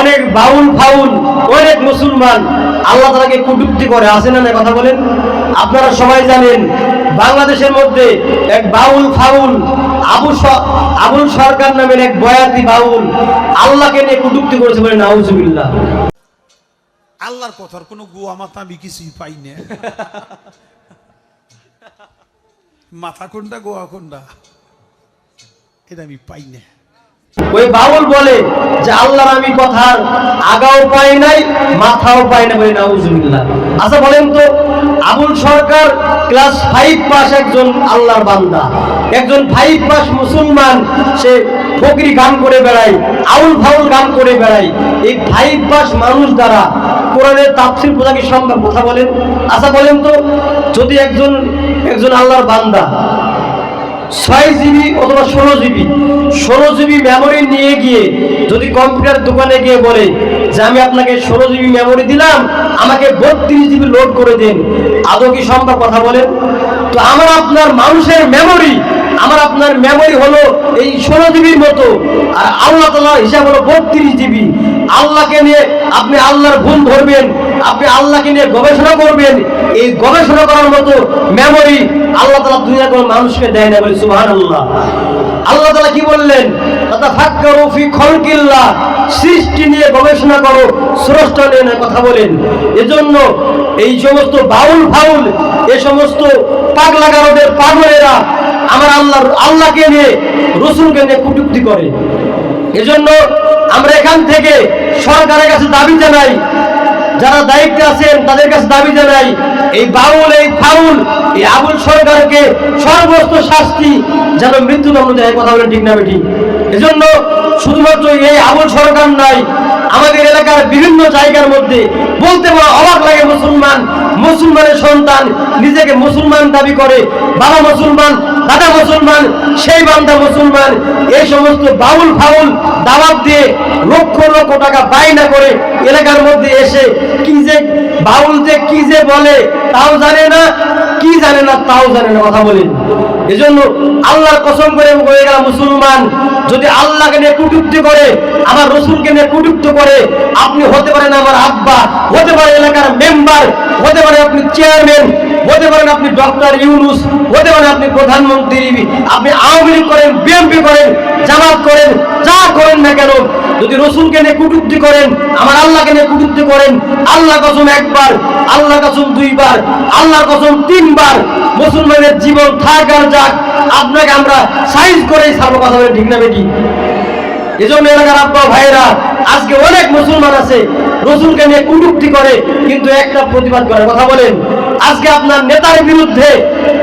অনেক বাউল ফাউল, অনেক মুসলমান, আল্লাহ তালাকে কুটুক্তি করে আসে না না কথা বলেন? আপনারা সবাই জানেন, বাংলাদেশের মধ্যে এক বাউল ফাউল, আবু আবুল সরকার নামের এক বয়াতি বাউল, আল্লাহকে নিয়ে কুটুক্তি করেছে বলে নাউজুবিল্লাহ। আল্লাহর কথার কোনো গুয়া মাথা আমি কিছুই পাই না। মাথা কোনটা গোয়া কোনটা? এটা আমি পাই না। ওই বাউল বলে যে আল্লাহর আমি কথার আগাও পাই নাই, মাথাও পাই না বলে নাউজুবিল্লাহ। আচ্ছা বলেন তো, Abul Sarkar class five pass একজন আল্লাহর বান্দা। একজন ফাইভ পাস মুসলমান, সে ফকরি গান করে বেড়ায়, আউল ফাউল গান করে বেড়ায়। এই ফাইভ পাস মানুষ দ্বারা কোরআনের তাফসির বোঝা সম্ভব? কথা বলেন। আচ্ছা বলেন তো, যদি একজন একজন আল্লাহর বান্দা ছয় জিবি অথবা ষোলো জিবি। ষোলো জিবি মেমোরি নিয়ে গিয়ে যদি কম্পিউটার দোকানে গিয়ে বলে যে আমি আপনাকে ষোলো জিবি মেমোরি দিলাম, আমাকে বত্রিশ জিবি লোড করে দিন। আদৌ কি সম্ভব কথা বলেন? তো আমার আপনার মানুষের মেমোরি আমার আপনার মেমোরি হলো এই ষোলো জিবির মতো। আর আল্লাহ তালা হিসাব হলো বত্রিশ জিবি। আল্লাহকে নিয়ে আপনি আল্লাহর ভুল ধরবেন আপনি আল্লাহকে নিয়ে গবেষণা করবেন, এই গবেষণা করার মতো মেমোরি আল্লাহ তালা দুনিয়া কোনো মানুষকে দেয় না বলে সুহান আল্লাহ আল্লাহ তালা কি বললেন? সৃষ্টি নিয়ে গবেষণা করো, স্রষ্টা নিয়ে না কথা বলেন। এজন্য এই সমস্ত বাউল ফাউল, এ সমস্ত পাগলা গারদের পাগলেরা আমার আল্লাহ আল্লাহকে নিয়ে, রসুলকে নিয়ে কুটুক্তি করে। এজন্য আমরা এখান থেকে সরকারের কাছে দাবি জানাই যারা দায়িত্বে আছেন, তাদের কাছে দাবি জানাই, এই বাউল, এই ফাউল, এই আবুল সরকারকে সর্বোচ্চ শাস্তি যেন মৃত্যুদণ্ড দেয়, কথা বলেন ঠিক না বেটি এজন্য শুধুমাত্র এই আবুল সরকার নাই আমাদের এলাকার বিভিন্ন জায়গার মধ্যে বলতে বড় অবাক লাগে মুসলমান, মুসলমানের সন্তান নিজেকে মুসলমান দাবি করে, বাবা মুসলমান দাদা মুসলমান, সেই বান্দা মুসলমান, এই সমস্ত বাউল ফাউল দাওয়াত দিয়ে লক্ষ লক্ষ টাকা বায়না করে এলাকার মধ্যে এসে কি যে বাউল যে কি যে বলে তাও জানে না, কি জানে না তাও জানে না কথা বলেন এজন্য আল্লাহর কসম করে হয়ে গেল মুসলমান, যদি আল্লাহকে নিয়ে কুটুক্তি করে আমার রসুলকে নিয়ে কুটুক্ত করে, আপনি হতে পারেন আমার আব্বা, হতে পারে এলাকার মেম্বার, হতে পারে আপনি চেয়ারম্যান হতে পারেন আপনি ডক্টর ইউনুস, হতে পারেন আপনি প্রধানমন্ত্রী, আপনি আওয়ামী লীগ করেন, বিএনপি করেন, জামাত করেন, যা করেন না কেন, যদি রসুলকে নিয়ে কুটুক্তি করেন, আমার আল্লাহকে নিয়ে কুটুক্তি করেন, আল্লাহ কসম একবার, আল্লাহ কসম দুইবার আল্লাহ কসম তিনবার, মুসলমানের জীবন থাক আর যাক, আপনাকে আমরা সাইজ করেই সার্ব কথা ঠিক না বেটি? এজন্য এলাকার আব্বা ভাইরা আজকে অনেক মুসলমান আছে, রসুলকে নিয়ে কুটুক্তি করে, কিন্তু একটা প্রতিবাদ করে, কথা বলেন। আজকে আপনার নেতার বিরুদ্ধে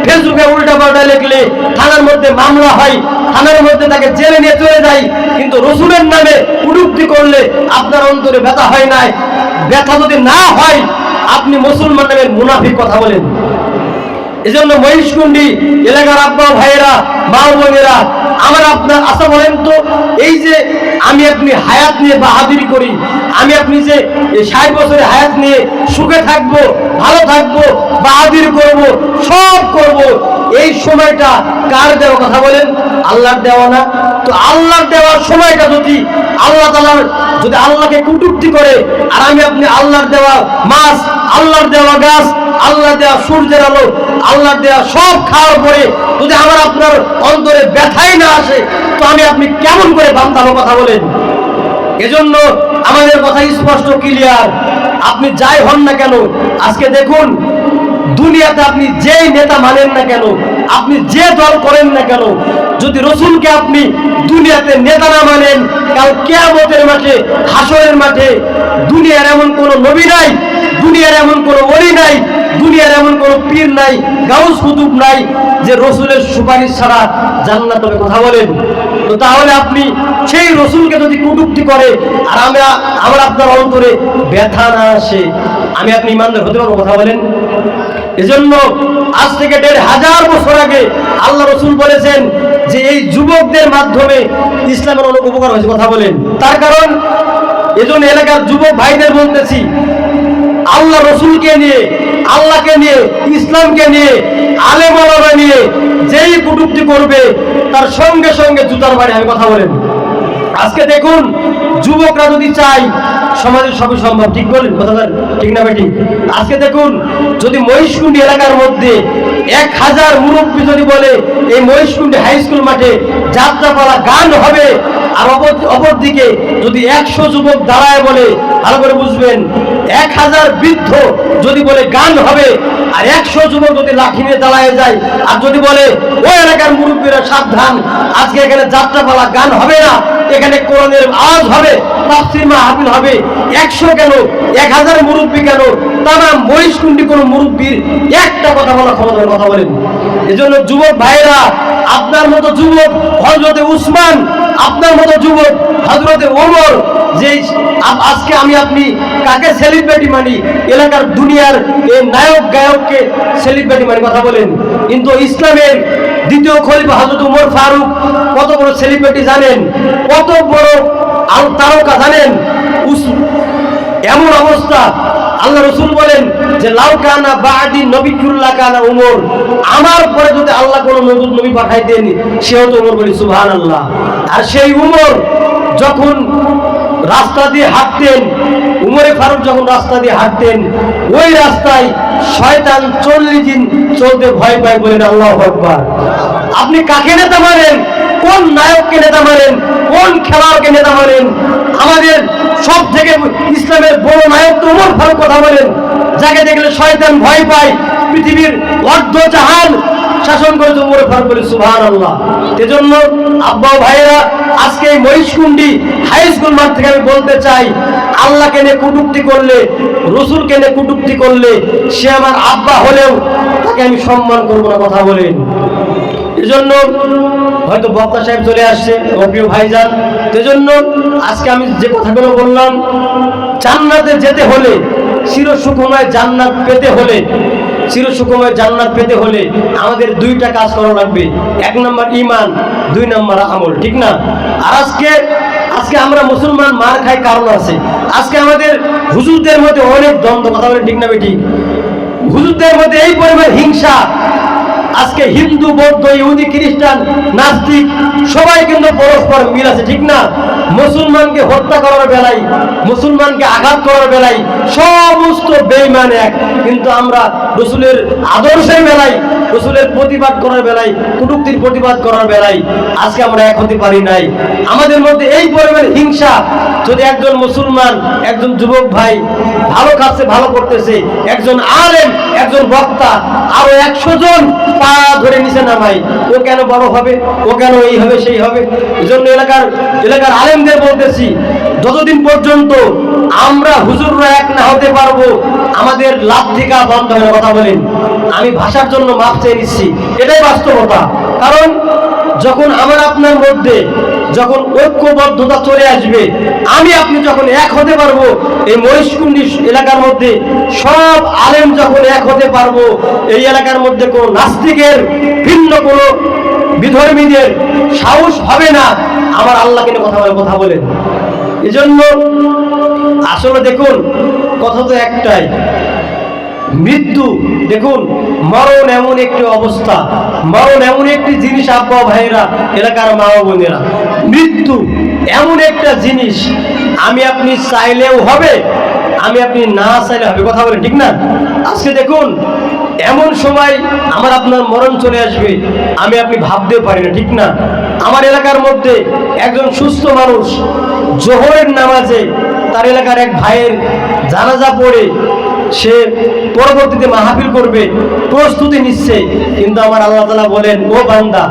ফেসবুকে উল্টা পাল্টা লিখলে থানার মধ্যে মামলা হয়, থানার মধ্যে তাকে জেলে নিয়ে চলে যায়, কিন্তু রসুলের নামে কুটুক্তি করলে আপনার অন্তরে ব্যথা হয় নাই। ব্যথা যদি না হয়, আপনি মুসলমান নামের মুনাফিক কথা বলেন। এজন্য মহিষকুণ্ডি এলাকার আব্বা ভাইয়েরা, মা বোনেরা আমার আপনার আশা বলেন তো, এই যে আমি আপনি হায়াত নিয়ে বাহাদুরি করি, আমি আপনি যে ষাট বছরের হায়াত নিয়ে সুখে থাকব, ভালো থাকব, বাহাদুরি করব, সব করব, এই সময়টা কার দেওয়া কথা বলেন? আল্লাহর দেওয়া না। তো আল্লাহর দেওয়ার সময়টা যদি আল্লাহ তালার যদি আল্লাহকে কুটুক্তি করে, আর আমি আপনি আল্লাহর দেওয়া মাছ, আল্লাহর দেওয়া গাছ আল্লাহ দেওয়া সূর্যের আলো আল্লাহ দেওয়া সব খাওয়ার পরে যদি আমার আপনার অন্তরে ব্যথাই না আসে, তো আমি আপনি কেমন করে বান্দালো কথা বলেন? এজন্য আমাদের কথা স্পষ্ট ক্লিয়ার আপনি যাই হন না কেন, আজকে দেখুন, দুনিয়াতে আপনি যেই নেতা মানেন না কেন, আপনি যে দল করেন না কেন, যদি রসুলকে আপনি দুনিয়াতে নেতা না মানেন, কাল কেয়ামতের মাঠে, হাসরের মাঠে, দুনিয়ার এমন কোনো নবী নাই দুনিয়ার এমন কোনো অলি নাই, দুনিয়ার এমন কোনো পীর নাই, গাউস কুতুব নাই যে রসুলের সুপারিশ ছাড়া জান্নাত হবে কথা বলেন। তো তাহলে আপনি সেই রসুলকে যদি কুটুক্তি করে, আর আমরা, আমার আপনার অন্তরে ব্যথা না আসে, আমি আপনি ইমানদার হতে পারব কথা বলেন? এজন্য আজ থেকে দেড় হাজার বছর আগে আল্লাহ রসুল বলেছেন যে এই যুবকদের মাধ্যমে ইসলামের অনেক উপকার হয়েছে, কথা বলেন। তার কারণ, এজন্য এলাকার যুবক ভাইদের বলতেছি আল্লাহ রসুলকে নিয়ে, আল্লাহকে নিয়ে, ইসলামকে নিয়ে আলেমালা নিয়ে যেই কুটুক্তি করবে, তার সঙ্গে সঙ্গে জুতার বাড়ি, আমি কথা বলেন আজকে দেখুন, যুবকরা যদি চাই সমাজের সবই সম্ভব ঠিক বলেন, কথা? ঠিক না বেটি আজকে দেখুন, যদি মহিষকুণ্ডি এলাকার মধ্যে এক হাজার মুরব্বী যদি বলে, এই মহিষকুণ্ডি হাই স্কুল মাঠে যাত্রাপালা গান হবে আর অপর অপরদিকে যদি একশো যুবক দাঁড়ায় বলে, ভালো করে বুঝবেন, এক হাজার বৃদ্ধ যদি বলে গান হবে, আর একশো যুবক যদি লাঠি নিয়ে দাঁড়ায় যায়, আর যদি বলে, ওই এলাকার মুরব্বীরা সাবধান, আজকে এখানে যাত্রাপালা গান হবে না, এখানে কোরআনের আওয়াজ হবে, তাফসির মাহফিল হবে, একশো কেন, এক হাজার মুরব্বী কেন, তারা মহিষকুণ্ডি কোনো মুরব্বীর একটা কথা বলা ক্ষমতার কথা বলেন। এজন্য যুবক ভাইরা আপনার মতো যুবক হজরতে উসমান, আপনার মতো যুবক হজরতে ওমর যে আজকে আমি আপনি কাকে সেলিব্রিটি মানি? এলাকার দুনিয়ার এই নায়ক গায়ককে সেলিব্রিটি মানি, কথা বলেন। কিন্তু ইসলামের দ্বিতীয় খলিফা হজরত উমর ফারুক কত বড় সেলিব্রিটি জানেন? কত বড় তারকা জানেন? এমন অবস্থা আল্লাহ রসুল বলেন যে, লাউ কানা বাদি নবিকুল্লাহ কানা উমর। আমার পরে যদি আল্লাহ কোনো নতুন নবী পাঠাইতেন সেও তো উমর বলি সুবহান আল্লাহ আর সেই উমর যখন রাস্তা দিয়ে হাঁটতেন, উমরে ফারুক যখন রাস্তা দিয়ে হাঁটতেন, ওই রাস্তায় শয়তান চল্লিশ দিন চলতে ভয় পায় বলেন আল্লাহ আকবার। আপনি কাকে নেতা মানেন? কোন নায়ককে নেতা কোন খেলোয়াড়কে নেতা বলেন, আমাদের সব থেকে ইসলামের বড় নায়ক তো উমর ফারুক কথা বলেন, যাকে দেখলে শয়তান ভয় পায়, পৃথিবীর অর্ধ জাহান শাসন করেছে উমর ফারুক বলে সুবহান আল্লাহ এজন্য আব্বা ভাইয়েরা, আজকে এই মহিষকুণ্ডি হাই স্কুল মাঠ থেকে আমি বলতে চাই, আল্লাহকে নিয়ে কুটুক্তি করলে, রসুলকে নিয়ে কুটুক্তি করলে সে আমার আব্বা হলেও তাকে আমি সম্মান করব না কথা বলেন। এজন্য হয়তো বক্তা সাহেব চলে আসছে প্রিয় ভাইজান। এজন্য আজকে আমি যে কথাগুলো বললাম, জান্নাতে যেতে হলে চির সুখময় জান্নাত পেতে হলে চির সুখময় জান্নাত পেতে হলে আমাদের দুইটা কাজ করা লাগবে। এক নম্বর ইমান দুই নম্বর আমল, ঠিক না? আজকে আজকে আমরা মুসলমান মার খাই কারণ আছে। আজকে আমাদের হুজুরদের মধ্যে অনেক দ্বন্দ্ব, কথা বলে ঠিক না বেটি? হুজুরদের মধ্যে এই পরিমাণ হিংসা আজকে হিন্দু, বৌদ্ধ, ইহুদি, খ্রিস্টান, নাস্তিক, সবাই কিন্তু পরস্পর মিল আছে, ঠিক না? মুসলমানকে হত্যা করার বেলায়, মুসলমানকে আঘাত করার বেলায় সমস্ত বেইমান এক। কিন্তু আমরা রসুলের আদর্শের বেলায়, রসুলের প্রতিবাদ করার বেলায়, কুটুক্তির প্রতিবাদ করার বেলায় আজকে আমরা এক হতে পারি নাই। আমাদের মধ্যে এই পরিমাণ হিংসা, যদি একজন মুসলমান, একজন যুবক ভাই ভালো কাজে, ভালো করতেছে, একজন আলেম, একজন বক্তা, আরও একশো জন পা ধরে নিছে না ভাই। ও কেন বড় হবে? ও কেন এই হবে, সেই হবে? এই জন্য এলাকার এলাকার আলেমদের বলতেছি, যতদিন পর্যন্ত আমরা হুজুররা এক না হতে পারব, আমাদের লাভ থেকে বন্ধ হয়ে কথা বলেন। আমি ভাষার জন্য মাপ চেয়ে নিচ্ছি। এটাই বাস্তবতা। কারণ যখন আমার আপনার মধ্যে যখন ঐক্যবদ্ধতা চলে আসবে, আমি আপনি যখন এক হতে পারব, এই মহিষকুণ্ডি এলাকার মধ্যে সব আলেম যখন এক হতে পারব, এই এলাকার মধ্যে কোনো নাস্তিকের, ভিন্ন কোনো বিধর্মীদের সাহস হবে না। আমার আল্লাহকে কথা বলে, কথা বলেন। এজন্য আসলে দেখুন, কথা তো একটাই। মৃত্যু, দেখুন, মরণ এমন একটি অবস্থা, মরণ এমন একটি জিনিস আব্বা ভাইয়েরা, এলাকার মা বোনেরা। মৃত্যু এমন একটা জিনিস আমি আপনি চাইলেও হবে, আমি আপনি না চাইলে হবে, কথা বলেন ঠিক না? আজকে দেখুন, এমন সময় আমার আপনার মরণ চলে আসবে, আমি আপনি ভাবতেও পারি না, ঠিক না? আমার এলাকার মধ্যে একজন সুস্থ মানুষ, জোহরের নামাজে তার এলাকার এক ভাইয়ের জানাজা পড়ে, সে পরবর্তীতে মাহফিল করবে, প্রস্তুতি নিচ্ছে, কিন্তু আমার আল্লাহ তালা বলেন, ও বান্দা,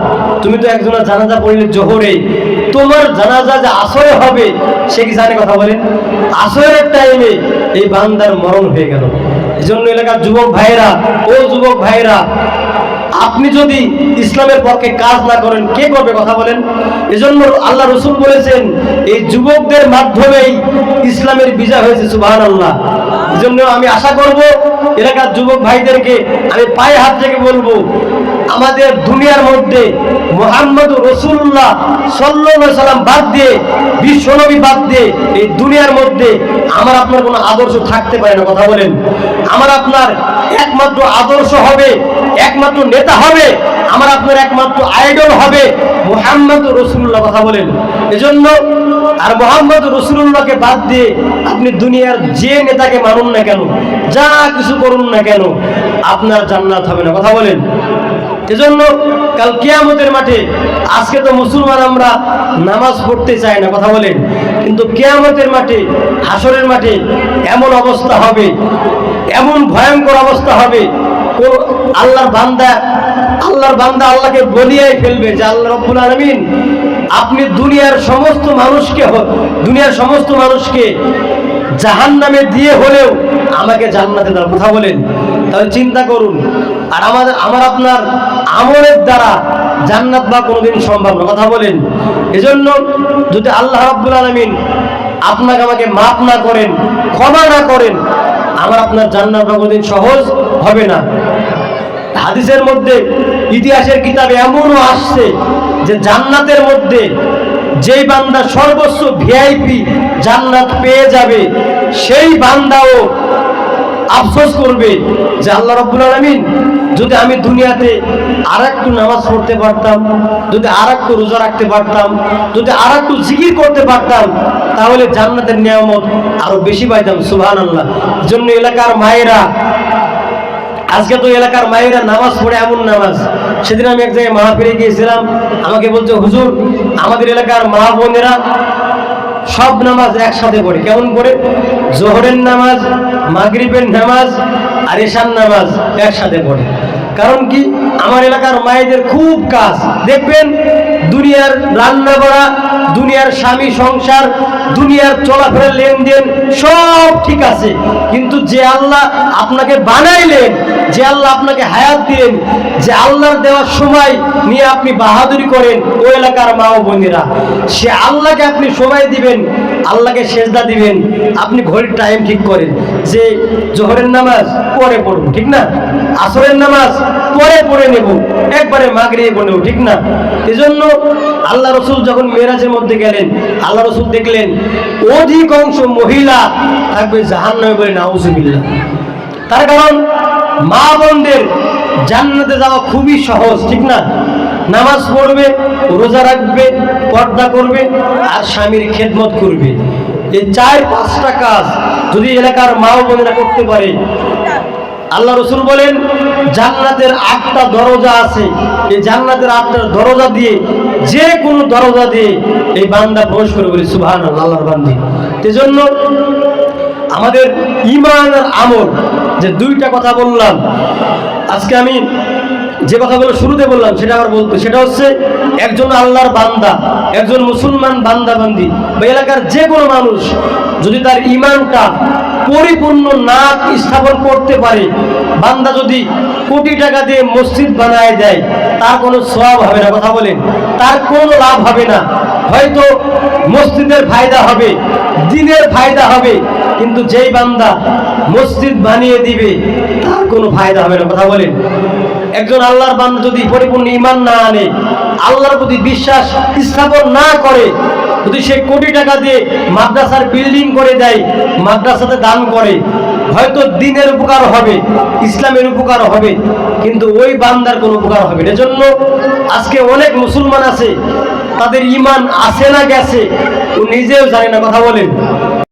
তুমি তো একজনের জানাজা পড়লে জোহরে তোমার জানাজা যে আসরে হবে, সে কি জানে কথা বলেন? আসরের টাইমে এই বান্দার মরণ হয়ে গেল। এই জন্য এলাকার যুবক ভাইরা ও যুবক ভাইরা আপনি যদি ইসলামের পক্ষে কাজ না করেন, কে করবে কথা বলেন? এজন্য আল্লাহ রসুল বলেছেন, এই যুবকদের মাধ্যমেই ইসলামের বিজয় হয়েছে সুবাহান আল্লাহ এজন্য আমি আশা করব, এলাকার যুবক ভাইদেরকে আমি পায়ে হাত থেকে বলব আমাদের দুনিয়ার মধ্যে মোহাম্মদ রসুল্লাহ সাল্লাহ সাল্লাম বাদ দিয়ে বিশ্বনবী বাদ দিয়ে এই দুনিয়ার মধ্যে আমার আপনার কোনো আদর্শ থাকতে পারে না, কথা বলেন। আমার আপনার একমাত্র আদর্শ হবে, একমাত্র নেতা হবে, আমার আপনার একমাত্র আইডল হবে মোহাম্মদ রসুল্লাহ কথা বলেন। এজন্য আর মোহাম্মদ রসুল্লাহকে বাদ দিয়ে আপনি দুনিয়ার যে নেতাকে মানুন না কেন, যা কিছু করুন না কেন, আপনার জান্নাত হবে না, কথা বলেন। এজন্য কাল কেয়ামতের মাঠে, আজকে তো মুসলমান আমরা নামাজ পড়তে চাই না, কথা বলেন। কিন্তু কেয়ামতের মাঠে হাসরের মাঠে এমন অবস্থা হবে, এমন ভয়ঙ্কর অবস্থা হবে আল্লাহর বান্দা আল্লাহর বান্দা আল্লাহকে বলিয়াই ফেলবে যে আল্লাহ রব্বুল আলমিন, আপনি দুনিয়ার সমস্ত মানুষকে দুনিয়ার সমস্ত মানুষকে জাহান নামে দিয়ে হলেও আমাকে জান্নাতে দেওয়ার কথা বলেন। তাহলে চিন্তা করুন। আর আমাদের, আমার আপনার আমলের দ্বারা জান্নাত বা কোনোদিন সম্ভব না। কথা বলেন। এজন্য যদি আল্লাহ রাব্বুল আলমিন আপনাকে আমাকে মাফ না করেন, ক্ষমা না করেন, আমার আপনার জান্নাত বা কোনোদিন সহজ হবে না। হাদিসের মধ্যে, ইতিহাসের কিতাবে এমনও আসছে যে জান্নাতের মধ্যে যেই বান্দা সর্বোচ্চ ভিআইপি জান্নাত পেয়ে যাবে, সেই বান্দাও আফসোস করবে যে আল্লাহ রব্বুল আলমিন, যদি আমি দুনিয়াতে আর একটু নামাজ পড়তে পারতাম, যদি আর একটু রোজা রাখতে পারতাম, যদি আর একটু জিকির করতে পারতাম, তাহলে জান্নাতের নিয়ামত আরও বেশি পাইতাম সুবহান আল্লাহ জন্য এলাকার মায়েরা, আজকে তো এলাকার মায়েরা নামাজ পড়ে এমন নামাজ। সেদিন আমি এক জায়গায় মাহফিরে গিয়েছিলাম, আমাকে বলছে, হুজুর, আমাদের এলাকার মা বোনেরা সব নামাজ একসাথে পড়ে। কেমন করে জোহরের নামাজ, মাগরিবের নামাজ আর এশার নামাজ একসাথে পড়ে। কারণ কি? আমার এলাকার মায়েদের খুব কাজ। দেখবেন, দুনিয়ার রান্না করা দুনিয়ার স্বামী সংসার, দুনিয়ার চলাফেরা লেনদেন সব ঠিক আছে। কিন্তু যে আল্লাহ আপনাকে বানাইলেন, যে আল্লাহ আপনাকে হায়াত দিলেন, যে আল্লাহর দেওয়ার সময় নিয়ে আপনি বাহাদুরি করেন, ও এলাকার মা ও বোনেরা। সে আল্লাহকে আপনি সময় দিবেন আল্লাহকে সেজদা দিবেন, আপনি ঘড়ির টাইম ঠিক করেন, যে জোহরের নামাজ পরে পড়ব, ঠিক না? আসরের নামাজ পরে পড়ে নেব, একবারে মাগরিয়ে পড়ে নেব, ঠিক না? এজন্য আল্লাহ রসুল যখন মেরাজের মধ্যে গেলেন, আল্লাহ রসুল দেখলেন অধিকাংশ মহিলা থাকবে জাহান নামে বলে নাউজুবিল্লাহ। তার কারণ মা বোনদের জান্নাতে যাওয়া খুবই সহজ, ঠিক না? নামাজ পড়বে, রোজা রাখবে, পর্দা করবে আর স্বামীর খেদমত করবে। এই চার, পাঁচটা কাজ যদি এলাকার মা বোনেরা করতে পারে, আল্লাহ রসুল বলেন, জান্নাতের আটটা দরজা আছে। এই জান্নাতের আটটা দরজা দিয়ে, যে কোনো দরজা দিয়ে এই বান্দা প্রবেশ করে বলি সুভান আল্লাহর বান্দি। এজন্য আমাদের ইমান আর আমল, যে দুইটা কথা বললাম, আজকে আমি যে কথাগুলো শুরুতে বললাম, সেটা আবার বলতে, সেটা হচ্ছে একজন আল্লাহর বান্দা, একজন মুসলমান বান্দা বান্দি বা এলাকার যে কোনো মানুষ যদি তার ইমানটা পরিপূর্ণ না স্থাপন করতে পারে, বান্দা যদি কোটি টাকা দিয়ে মসজিদ বানায় দেয়, তার কোনো সব হবে না, কথা বলেন। তার কোনো লাভ হবে না। হয়তো মসজিদের ফায়দা হবে, দিনের ফায়দা হবে, কিন্তু যেই বান্দা মসজিদ বানিয়ে দিবে, তার কোনো ফায়দা হবে না, কথা বলেন। একজন আল্লাহর বান্দা যদি পরিপূর্ণ ইমান না আনে, আল্লাহর প্রতি বিশ্বাস স্থাপন না করে, যদি সে কোটি টাকা দিয়ে মাদ্রাসার বিল্ডিং করে দেয়, মাদ্রাসাতে দান করে, হয়তো দিনের উপকার হবে, ইসলামের উপকার হবে, কিন্তু ওই বান্দার কোনো উপকার হবে এজন্য আজকে অনেক মুসলমান আছে, তাদের ইমান আছে না গেছে, ও নিজেও জানে না, কথা বলেন।